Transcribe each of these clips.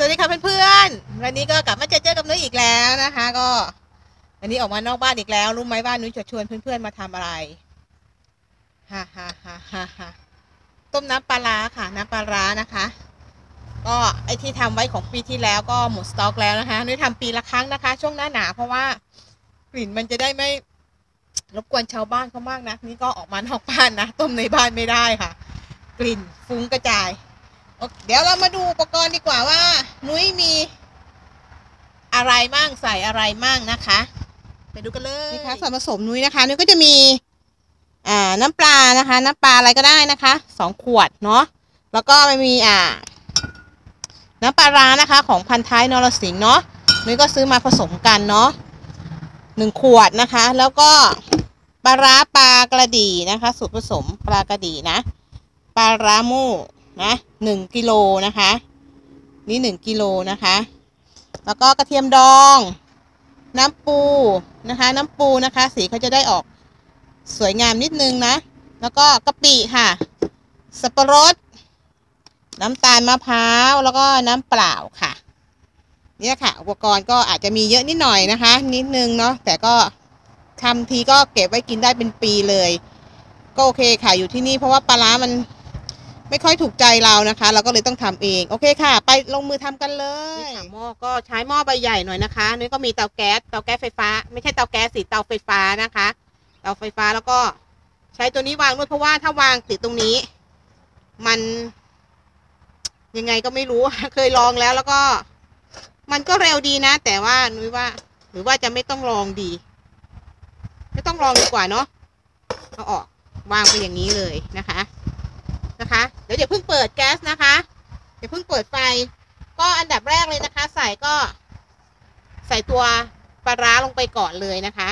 สวัสดีค่ะเพื่อนๆ วันนี้ก็กลับมาเจอเจอกับนุ้ยอีกแล้วนะคะ ก็วันนี้ออกมานอกบ้านอีกแล้ว รู้ไหมว่านุ้ยจะชวนเพื่อนๆมาทำอะไรฮ่าฮ่าฮ่าฮ่าฮ่าต้มน้ำปลาร้าค่ะ น้ำปลาร้านะคะ ก็ไอที่ทำไว้ของปีที่แล้วก็หมดสต็อกแล้วนะคะนุ้ยทำปีละครั้งนะคะ ช่วงหน้าหนาวเพราะว่ากลิ่นมันจะได้ไม่รบกวนชาวบ้านเขามากนะนี่ก็ออกมานอกบ้านนะต้มในบ้านไม่ได้ค่ะ กลิ่นฟุ้งกระจาย เดี๋ยวเรามาดูอุปกรณ์ดีกว่าว่า นุ้ยมี อะไรมั่งใส่อะไรมั่งนะคะ ไปดูกันเลยนี่ค่ะส่วนผสมนุ้ยนะคะนุ้ยก็จะมีอ่าน้ำปลานะคะ น้ำปลาอะไรก็ได้นะคะสองขวดเนาะแล้วก็ไม่มีอ่า น้ำปลาร้านะคะ ของพันท้ายนรสิงห์เนาะนุ้ยก็ซื้อมาผสมกันเนาะหนึ่งขวดนะคะ แล้วก็ปลาร้าปลากระดีนะคะ สูตรผสมปลากระดีนะปลาร้ามู นะหนึ่งกิโลนะคะ นี่หนึ่งกิโลนะคะ แล้วก็กระเทียมดอง น้ำปูนะคะ น้ำปูนะคะ สีเขาจะได้ออกสวยงามนิดนึงนะ แล้วก็กะปิค่ะ สับปะรด น้ำตาลมะพร้าว แล้วก็น้ำเปล่าค่ะ เนี่ยค่ะ อุปกรณ์ก็อาจจะมีเยอะนิดหน่อยนะคะ นิดนึงเนาะ แต่ก็ทำทีก็เก็บไว้กินได้เป็นปีเลย ก็โอเคค่ะ อยู่ที่นี่เพราะว่าปลาร้ามัน ไม่ค่อยถูกใจเรานะคะ เราก็เลยต้องทำเอง โอเคค่ะ ไปลงมือทำกันเลยหม้อก็ใช้หม้อใบใหญ่หน่อยนะคะนี่ก็มีเตาแก๊สเตาแก๊สไฟฟ้า ไม่ใช่เตาแก๊สสิเตาไฟฟ้านะคะเตาไฟฟ้าแล้วก็ใช้ตัวนี้วางด้วยเพราะว่าถ้าวางติดตรงนี้ มัน ยังไงก็ไม่รู้ เคยลองแล้วแล้วก็ มันก็เร็วดีนะ แต่ว่านุ้ยว่า หรือว่าจะไม่ต้องลองดี ไม่ต้องลองดีกว่าเนาะเอาออกวางไปอย่างนี้เลยนะคะ นะคะ เดี๋ยวอย่าเพิ่งเปิดแก๊สนะคะอย่าเพิ่งเปิดไฟ ก็อันดับแรกเลยนะคะ ใส่ก็ ใส่ตัวปลาร้าลงไปก่อนเลยนะคะ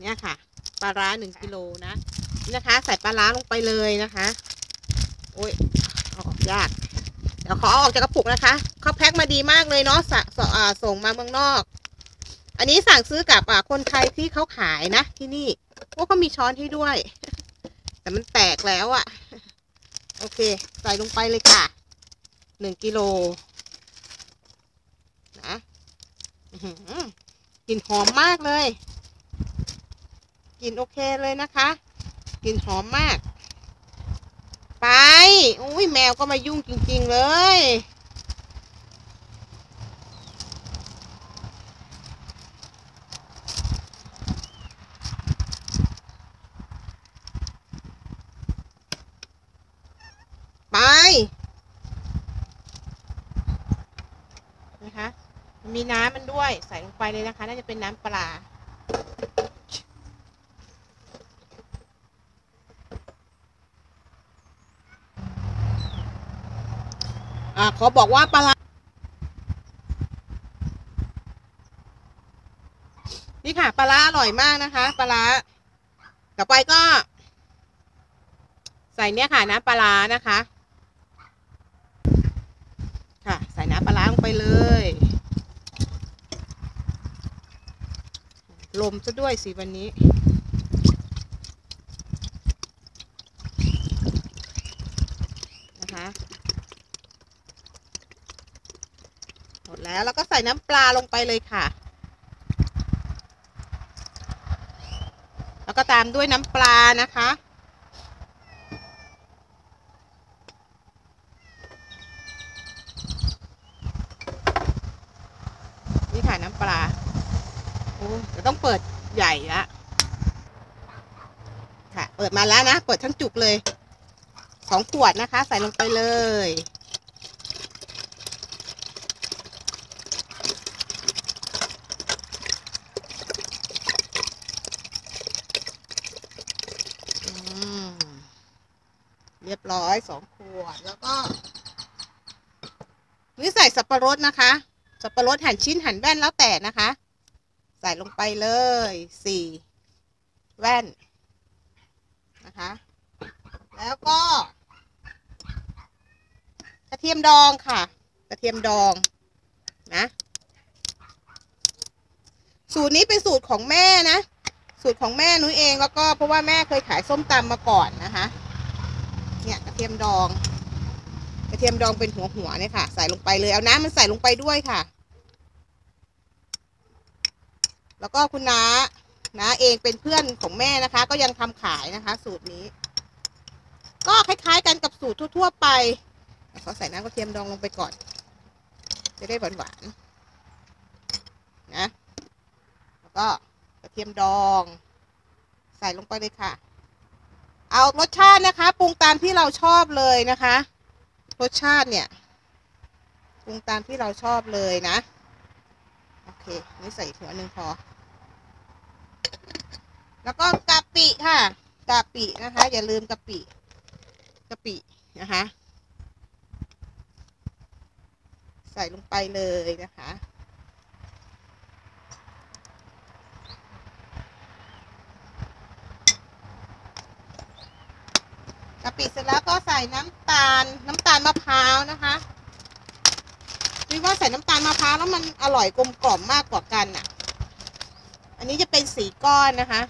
เนี่ยค่ะปลาร้าหนึ่งกิโลนะนะคะ ใส่ปลาร้าลงไปเลยนะคะ โอ้ยออกยาก เดี๋ยวขอเอาออกจากกระปุกนะคะเขาแพ็คมาดีมากเลยเนาะสสส่งมาเมืองนอก อันนี้สั่งซื้อกับคนไทยที่เขาขายนะที่นี่โอ้เขามีช้อนให้ด้วย แต่มันแตกแล้วอะ่ะ โอเค ใส่ลงไปเลยค่ะหนึ่งกิโลนะอื้อหือกลิ่นหอมมากเลยกลิ่นโอเคเลยนะคะกลิ่นหอมมาก ไป อุ้ยแมวก็มายุ่งจริง ๆ เลย ไป นะคะมีน้ำมันด้วยใส่ลงไปเลยนะคะ น่าจะเป็นน้ำปลา อ่าขอบอกว่าปลา นี่ค่ะ ปลาอร่อยมากนะคะ ปลาต่อไปก็ ใส่เนี่ยค่ะน้ำปลานะคะ ใส่น้ำปลาร้าลงไปเลย ลมซะด้วยสิวันนี้ นะคะ หมดแล้วแล้วก็ใส่น้ำปลาลงไปเลยค่ะ แล้วก็ตามด้วยน้ำปลานะคะนี่ค่ะน้ำปลา โอ้เดี๋ยวต้องเปิดใหญ่ละค่ะ เปิดมาแล้วนะ เปิดทั้งจุกเลยสองขวดนะคะ ใส่ลงไปเลย เรียบร้อยสองขวด แล้วก็ นี่ใส่สับปะรดนะคะ สับปะรดหั่นชิ้นหั่นแว่นแล้วแต่นะคะ ใส่ลงไปเลยสี่แว่น นะคะ แล้วก็ กระเทียมดองค่ะ กระเทียมดอง นะ สูตรนี้เป็นสูตรของแม่นะ สูตรของแม่นุ้ยเองแล้วก็เพราะว่าแม่เคยขายส้มตำมาก่อนนะคะ เนี่ยกระเทียมดอง กระเทียมดองเป็นหัวหัวเนี่ยค่ะ ใส่ลงไปเลย เอาน้ำมันใส่ลงไปด้วยค่ะ แล้วก็คุณน้าน้าเองเป็นเพื่อนของแม่นะคะ ก็ยังทำขายนะคะ สูตรนี้ ก็คล้ายๆกันกับสูตรทั่ว ๆ ไปขอใส่น้ำกระเทียมดองลงไปก่อน จะได้หวานๆนะแล้วก็กระเทียมดอง ใส่ลงไปเลยค่ะ เอารสชาตินะคะปรุงตามที่เราชอบเลยนะคะ รสชาติเนี่ยปรุงตามที่เราชอบเลยนะ โอเค นี่ใส่หัวหนึ่งพอ แล้วก็กะปิค่ะกะปินะคะ อย่าลืมกะปิกะปินะคะ ใส่ลงไปเลยนะคะกะปิเสร็จแล้วก็ใส่น้ำตาลน้ำตาลมะพร้าวนะคะคิดว่าใส่น้ำตาลมะพร้าวแล้วมันอร่อยกลมกล่อมมากกว่ากันอะ อันนี้จะเป็นสีก้อนนะคะ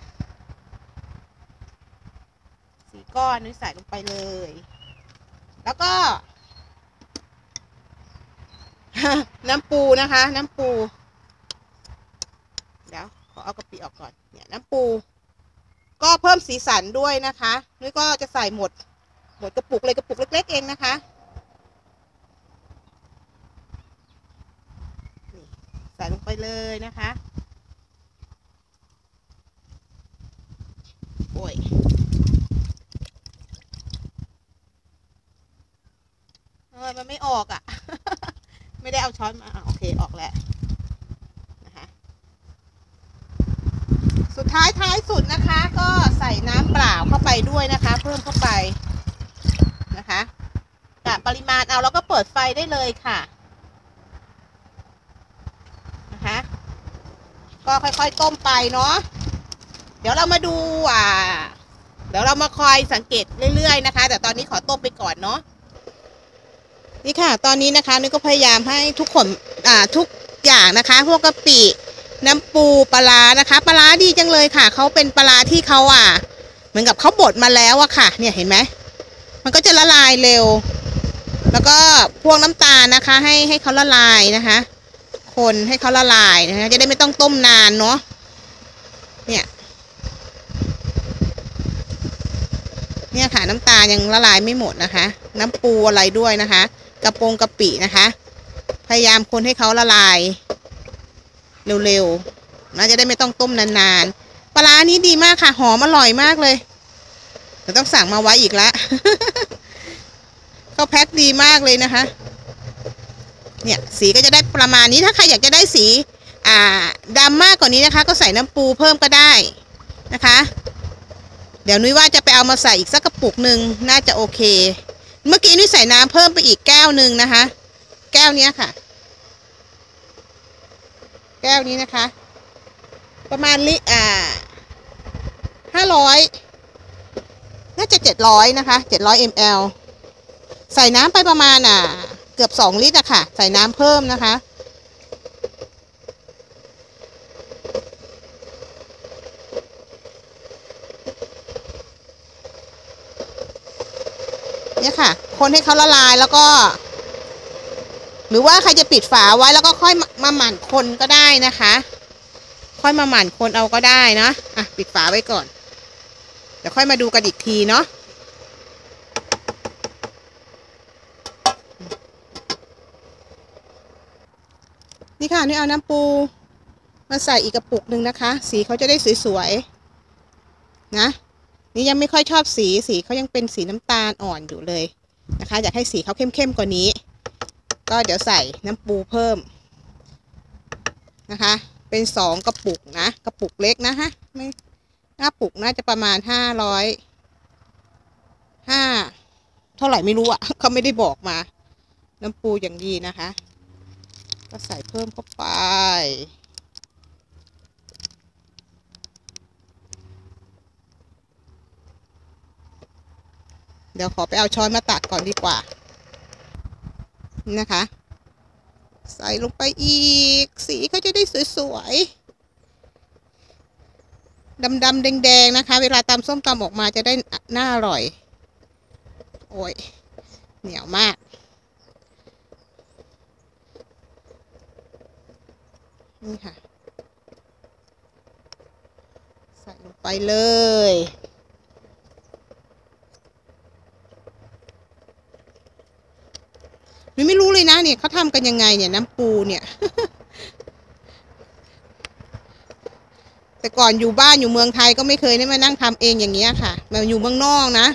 สีก้อนนี่ใส่ลงไปเลย แล้วก็ น้ำปูนะคะ น้ำปู เดี๋ยวขอเอากะปิออกก่อน เนี่ยน้ำปู ก็เพิ่มสีสันด้วยนะคะนุ้ยก็จะใส่หมด หมดกระปุกเลยกระปุกเล็ก ๆ เองนะคะใส่ลงไปเลยนะคะ โอ้ย เออ มันไม่ออกอะ่ะ ไม่ได้เอาช้อนมาโอเคออกแล้วนะคะสุดท้ายท้ายสุดนะคะ ก็ใส่น้ำเปล่าเข้าไปด้วยนะคะ เพิ่มเข้าไปนะคะกะปริมาณเอาแล้วก็เปิดไฟได้เลยค่ะนะคะก็ค่อยๆต้มไปเนาะเดี๋ยวเรามาดูอ่าเดี๋ยวเรามาคอยสังเกตเรื่อยๆนะคะ แต่ตอนนี้ขอต้มไปก่อนเนาะ นี่ค่ะ ตอนนี้นะคะนุ้ยก็พยายามให้ทุกคนอ่าทุกอย่างนะคะ พวกกะปิน้ำปูปลานะคะ ปลาร้าดีจังเลยค่ะเขาเป็นปลาร้าที่เขาอะ เหมือนกับเขาบดมาแล้วอะค่ะ เนี่ยเห็นไหมมันก็จะละลายเร็ว แล้วก็พวกน้ำตาลนะคะ ให้ให้เขาละลายนะคะ คนให้เขาละลายนะคะจะได้ไม่ต้องต้มนานเนาะเนี่ยเนี่ยค่ะน้ำตาลยังละลายไม่หมดนะคะ น้ำปูอะไรด้วยนะคะ กระโปรงกะปินะคะ พยายามคนให้เขาละลาย เร็วๆนะจะได้ไม่ต้องต้มนานๆปลานี้ดีมากค่ะ หอมอร่อยมากเลยเดี๋ยวต้องสั่งมาไว้อีกล้วเขาแพ็คดีมากเลยนะคะ เนี่ยสีก็จะได้ประมาณนี้ถ้าใครอยากจะได้สี อ่าดำมากกว่านี้นะคะ ก็ใส่น้ำปูเพิ่มก็ได้นะคะ เดี๋ยวนุ้ยว่าจะไปเอามาใส่อีกสักกระปุกหนึ่งน่าจะโอเค เมื่อกี้นี่ใส่น้ำเพิ่มไปอีกแก้วหนึ่งนะคะ แก้วนี้ค่ะ แก้วนี้นะคะ ประมาณลิอ่าห้าร้อยน่าจะเจ็ดร้อยนะคะเจ็ดร้อยมลใส่น้ำไปประมาณอ่า เกือบสองลิตรอะค่ะ ใส่น้ำเพิ่มนะคะ เนี่ยค่ะ คนให้เขาละลายแล้วก็ หรือว่าใครจะปิดฝาไว้แล้วก็ค่อยมามาหมั่นคนก็ได้นะคะ ค่อยมาหมั่นคนเอาก็ได้นะอะปิดฝาไว้ก่อน เดี๋ยวค่อยมาดูกันอีกทีเนาะนี่ค่ะนี่เอาน้ำปูมาใส่อีกกระปุกหนึ่งนะคะ สีเขาจะได้สวยๆนะ นี่ยังไม่ค่อยชอบสีสีเขายังเป็นสีน้ำตาลอ่อนอยู่เลยนะคะ อยากให้สีเขาเข้มๆกว่านี้ ก็เดี๋ยวใส่น้ำปูเพิ่มนะคะ เป็นสองกระปุกนะกระปุกเล็กนะฮะไม่หน้าปุกน่าจะประมาณห้าร้อยห้าเท่าไหร่ไม่รู้อะ่ะเขาไม่ได้บอกมา น้ำปูอย่างดีนะคะ ก็ใส่เพิ่มเข้าไป เดี๋ยวขอไปเอาช้อนมาตักก่อนดีกว่า นะคะ ใส่ลงไปอีก สีก็จะได้สวยๆ ดำๆแดงๆนะคะ เวลาตำส้มตำออกมาจะได้น่าอร่อย โอ้ย เหนียวมากนี่ค่ะ ใส่ลงไปเลย หนูไม่รู้เลยนะเนี่ยเขาทำกันยังไงเนี่ยน้ำปูเนี่ย แต่ก่อนอยู่บ้านอยู่เมืองไทยก็ไม่เคยได้มานั่งทำเองอย่างเงี้ยค่ะมาอยู่เมืองนอกนะ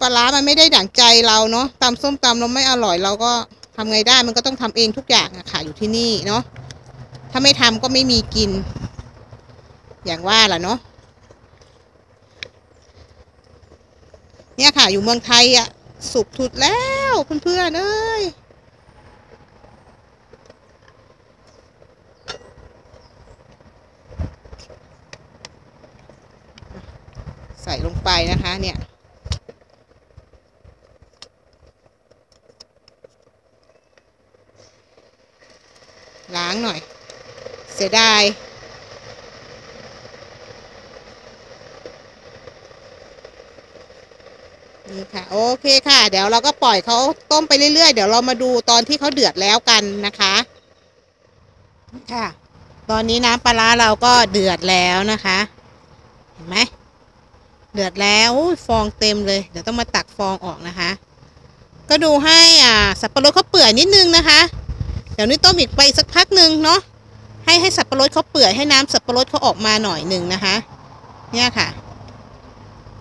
ปลาร้ามันไม่ได้ดั่งใจเราเนาะตำส้มตำเราไม่อร่อยเราก็ทำไงได้มันก็ต้องทำเองทุกอย่างอะค่ะ อยู่ที่นี่เนาะถ้าไม่ทำก็ไม่มีกิน อย่างว่าล่ะเนาะเนี่ยค่ะ อยู่เมืองไทยอะสุกทุดแล้ว เพื่อนๆเอ้ยใส่ลงไปนะคะเนี่ย ล้างหน่อย เสียดาย ค่ะโอเคค่ะ เดี๋ยวเราก็ปล่อยเขาต้มไปเรื่อยๆ เดี๋ยวเรามาดูตอนที่เขาเดือดแล้วกันนะคะค่ะ ตอนนี้น้ำปลาร้าเราก็เดือดแล้วนะคะ เห็นไหมเดือดแล้วฟองเต็มเลย เดี๋ยวต้องมาตักฟองออกนะคะ ก็ดูให้อ่าสับปะรดเขาเปื่อยนิดนึงนะคะ เดี๋ยวนี้ต้มอีกไปสักพักหนึ่งเนาะให้ให้สับปะรดเขาเปื่อยให้น้ำสับปะรดเขาออกมาหน่อยหนึ่งนะคะ เนี่ยค่ะ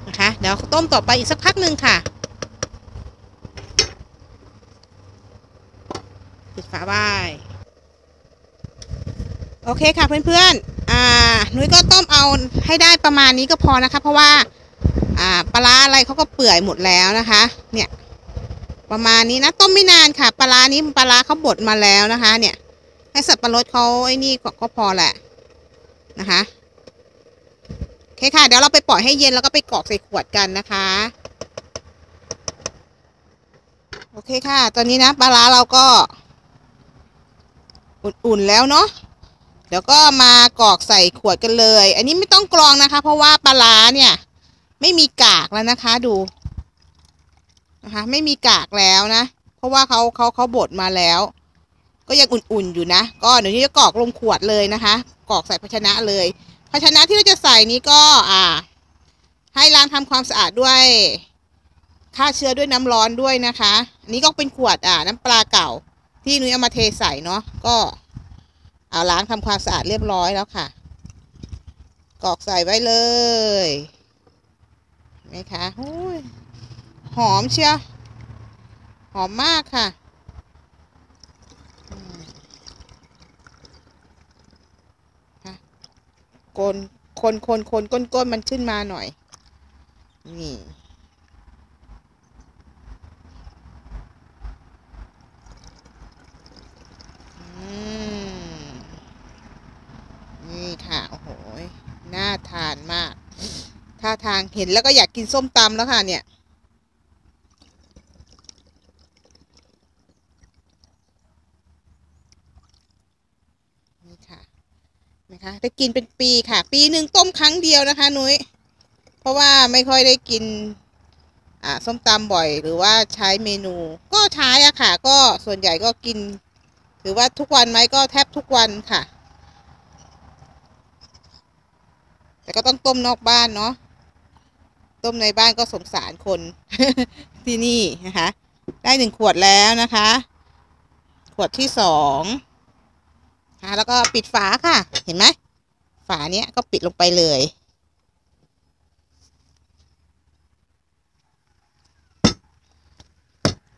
นะคะเดี๋ยวต้มต่อไปอีกสักพักหนึ่งค่ะปิดฝาไว้โอเคค่ะเพื่อนๆอ่านุ้ยก็ต้มเอาให้ได้ประมาณนี้ก็พอนะคะ เพราะว่าอ่าปลาร้าอะไรเขาก็เปื่อยหมดแล้วนะคะ เนี่ยประมาณนี้นะต้มไม่นานค่ะ ปลาร้านี้ปลาร้าเขาบดมาแล้วนะคะ เนี่ยให้สับปะรดเขาไอ้นี่ก็พอแหละนะคะ เคค่ะ เดี๋ยวเราไปปล่อยให้เย็นแล้วก็ไปกรอกใส่ขวดกันนะคะ โอเคค่ะ ตอนนี้นะปลาร้าเราก็อุ่นๆแล้วเนาะเดี๋ยวก็มากรอกใส่ขวดกันเลย อันนี้ไม่ต้องกรองนะคะ เพราะว่าปลาร้าเนี่ย ไม่มีกากแล้วนะคะ ดูนะคะไม่มีกากแล้วนะ เพราะว่าเขาเขาเขาบดมาแล้ว ก็ยังอุ่นๆอยู่นะ ก็เดี๋ยวนี้จะกรอกลงขวดเลยนะคะกรอกใส่ภาชนะเลย ภาชนะที่เราจะใส่นี้ก็อ่า ให้ล้างทำความสะอาดด้วยฆ่าเชื้อด้วยน้ำร้อนด้วยนะคะอันนี้ก็เป็นขวดอ่าน้ำปลาเก่า ที่นุ้ยเอามาเทใส่เนาะก็เอาล้างทำความสะอาดเรียบร้อยแล้วค่ะ กรอกใส่ไว้เลยไหมคะหอมเชียวหอมมากค่ะอืมค่ะ คนคนคนคนก้นก้นมันขึ้นมาหน่อย นี่ นี่ค่ะ โอ้โหยน่าทานมาก ท่าทางเห็นแล้วก็อยากกินส้มตำแล้วค่ะเนี่ย นี่ค่ะนะคะ ได้กินเป็นปีค่ะ ปีหนึ่งต้มครั้งเดียวนะคะ นุ้ยเพราะว่าไม่ค่อยได้กินอ่าส้มตำบ่อย หรือว่าใช้เมนู ก็ใช้อะค่ะ ก็ส่วนใหญ่ก็กินหรือว่าทุกวันไหมก็แทบทุกวันค่ะ แต่ก็ต้องต้มนอกบ้านเนาะต้มในบ้านก็สงสารคนที่นี่นะคะ ได้หนึ่งขวดแล้วนะคะ ขวดที่สองค่ะแล้วก็ปิดฝาค่ะ เห็นไหม ฝาเนี้ยก็ปิดลงไปเลย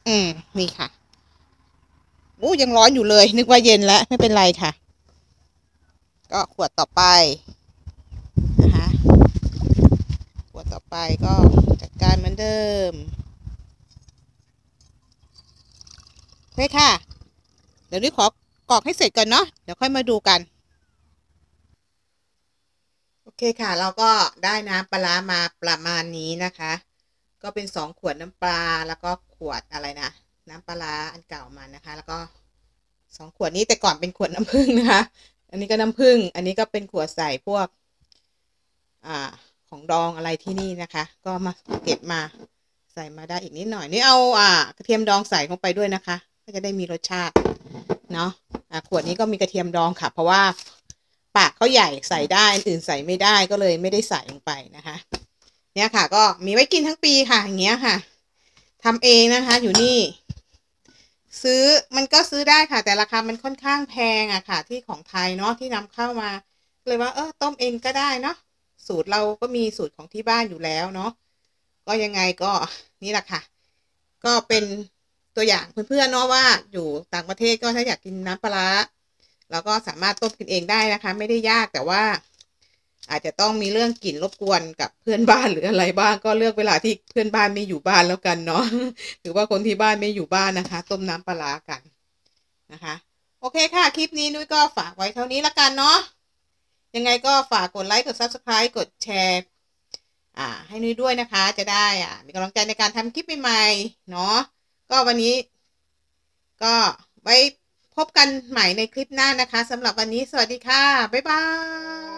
อืม นี่ค่ะอู้ยังร้อนอยู่เลย นึกว่าเย็นแล้ว ไม่เป็นไรค่ะ ก็ขวดต่อไปนะคะขวดต่อไปก็จัดการเหมือนเดิมโอเคค่ะ เดี๋ยวนี้ขอกรอกให้เสร็จก่อนเนาะเดี๋ยวค่อยมาดูกัน เคค่ะ เราก็ได้น้ำปลามาประมาณนี้นะคะ ก็เป็นสองขวดน้ำปลาแล้วก็ขวดอะไรนะ น้ำปลาร้าอันเก่ามานะคะ แล้วก็สองขวดนี้แต่ก่อนเป็นขวดน้ำผึ้งนะคะ อันนี้ก็น้ำผึ้งอันนี้ก็เป็นขวดใส่พวก อ่าของดองอะไรที่นี่นะคะ ก็มาเก็บมาใส่มาได้อีกนิดหน่อยนี่เอาอ่ากระเทียมดองใส่ลงไปด้วยนะคะ ก็จะได้มีรสชาติเนาะอ่าขวดนี้ก็มีกระเทียมดองค่ะ เพราะว่า ปากเขาใหญ่ใส่ได้อันอื่นใส่ไม่ได้ก็เลยไม่ได้ใส่ลงไปนะคะ เนี่ยค่ะ ก็มีไว้กินทั้งปีค่ะอย่างเงี้ยค่ะทำเองนะคะ อยู่นี่ ซื้อมันก็ซื้อได้ค่ะ แต่ราคามันค่อนข้างแพงอะค่ะ ที่ของไทยเนาะที่นำเข้ามา เลยว่าเออต้มเองก็ได้เนาะสูตรเราก็มีสูตรของที่บ้านอยู่แล้วเนาะก็ยังไงก็นี่แหละค่ะ ก็เป็นตัวอย่างเพื่อนๆเนาะว่าอยู่ต่างประเทศก็ถ้าอยากกินน้ำปลา ร้าเราก็สามารถต้มกินเองได้นะคะ ไม่ได้ยากแต่ว่า อาจจะต้องมีเรื่องกลิ่นรบกวนกับเพื่อนบ้านหรืออะไรบ้าง ก็เลือกเวลาที่เพื่อนบ้านไม่อยู่บ้านแล้วกันเนาะหรือว่าคนที่บ้านไม่อยู่บ้านนะคะ ต้มน้ำปลาร้ากันนะคะ โอเคค่ะ คลิปนี้นุ้ยก็ฝากไว้เท่านี้ละกันเนาะยังไงก็ฝากกดไลค์กด subscribe กดแชร์อ่าให้นุ้ยด้วยนะคะ จะได้อ่ามีกำลังใจในการทำคลิปใหม่ๆเนาะก็วันนี้ ก็ไว้ พบกันใหม่ในคลิปหน้านะคะสำหรับวันนี้สวัสดีค่ะ บ๊ายบาย